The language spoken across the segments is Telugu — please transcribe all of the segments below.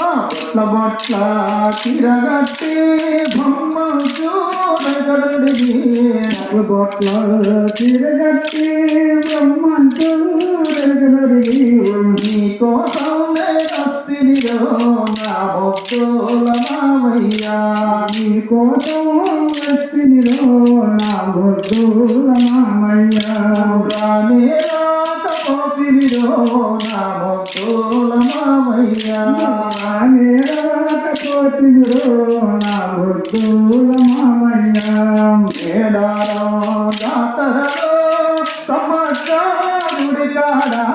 బొట్ల బొట్ల తిరగట్టి బొమ్మ చూడగలడిగి నాకు బొట్ల తిరగట్టి బ్రహ్మంటూ రెగనడిగి నీకోసం నా భక్తుల మామయ్యా నీ కోసం నా ముద్దుల మామయ్య రానే రాకపోతినిలో నా భక్తుల మామయ్యా కోటిలో నా ముద్దుల మామయ్య ఏడారో జాతరలో సమస్త గుడి కాడా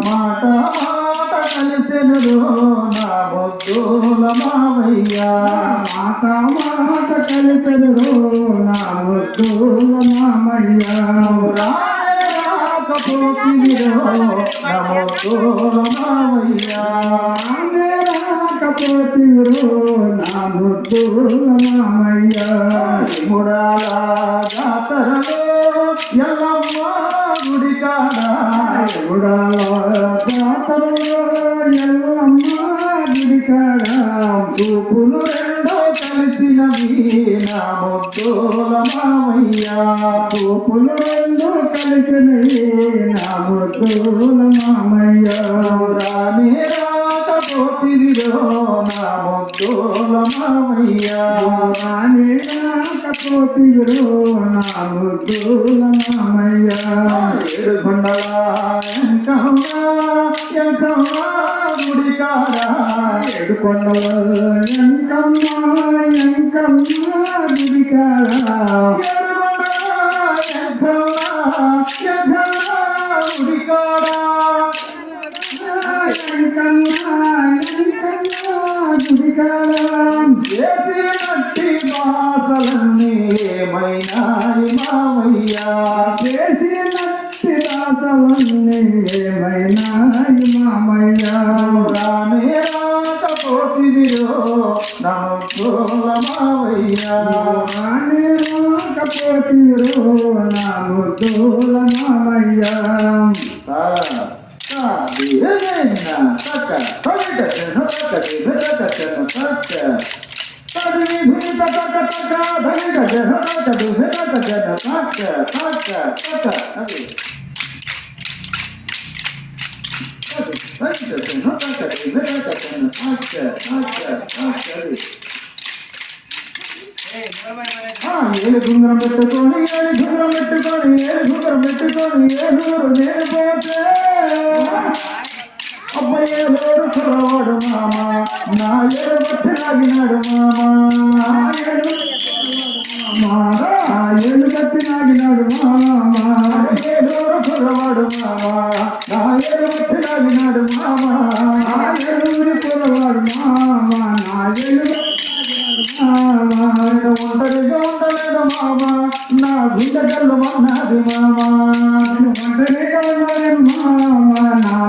మాట మాట కలిసెను నా బొద్దుల మామయ్యా మాట మాట కలిపెరు నా ముద్దుల మామయ్య రాకపోతివిరో నా బొద్దుల మామయ్యా రాకపోతిరు నా ముద్దుల మామయ్య ముడాల జాతరలో ఎల్లమ్మ గుడి కాడా జాతరలో ఎల్లమ్మ నా బొద్దుల మామయ్యా చూపులు రెండు కలిసినవి నా ముద్దుల మామయ్య రానే రాకపోతివిరో నా బొద్దుల మామయ్యా రాణి రాకపోతిరు నా ముద్దుల మామయ్య ఏడు ఎంకమ్మా ఎంకమ్మా ఏమైనా కాడా ఏడుకొండల ఎంకమ్మ గోవిందిరో నమోల మావయ్యా కపీరో నమోల మావయ్యా Okay. Başka takım, hatta takım, medal takımını arttır, arttır, arttır. ஏழு குங்குரம் பெற்றுக்கோணி ஏழு குங்குரம் ஒரு நேரம் போட்டு నా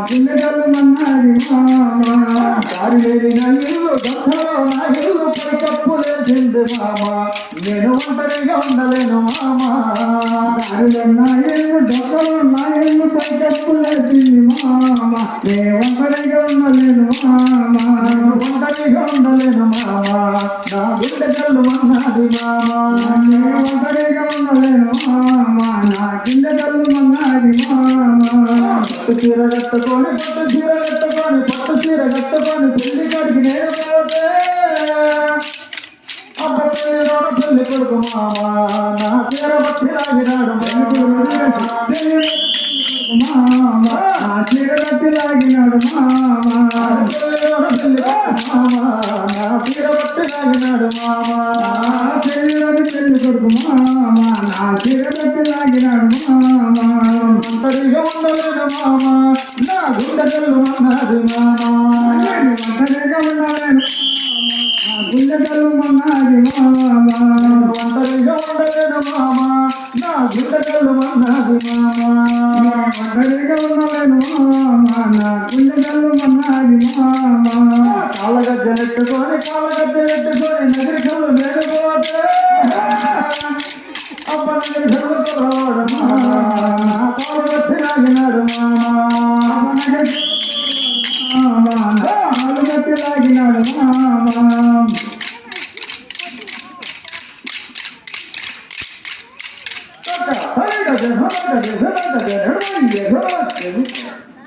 గుండె మామా నా మామా దారి ఇల్లు నా ఇల్లు పై లేచింది మామ నేను ఒంటరిగా ఉండలేను మామ. దారిలో నా ఇల్లు డొక్కలు నా ఇల్లు పై కప్పులేసింది మామా. నే ఒంటరిగా ఉండలేను మామా. ఒంటరిగా ఉండలేను మామ. నా బిడ్డ కళ్ళు మన్నాది మామ. నే ఒంటరిగా ఉండలేను మామా. నా కింద కళ్ళు మన్నాది మామా. పట్టు చీర కట్టుకొని పట్టు చీర కట్టుకొని పట్టు చీర కట్టుకొని పెళ్ళి కడిగి నేను కొడుకు మామా నా పేర భక్తిలాగినాడు మామా. నా చీర భక్తిలాగినాడు మామా నా చీర భక్తిలాగినాడు మామా చెల్లి చెల్లి కొడుకు మామా గుండె మామా ತ್ರಿಕೋಣ ಕಾಲಗದ್ದೆಯ ತ್ರಿಕೋಣ ನಗರಿಗಳು ಮೇಲುಗೋದ ಅಪ್ಪ ನಗರಿಗಳು ಕೊಡೋರಮ್ಮ ಕಾಲಗತ್ತಿನಾಗಿ ನಡುಮಾಮ ನಗರಿ ಮಾಲಗತ್ತಿನಾಗಿ ನಡುಮಾಮ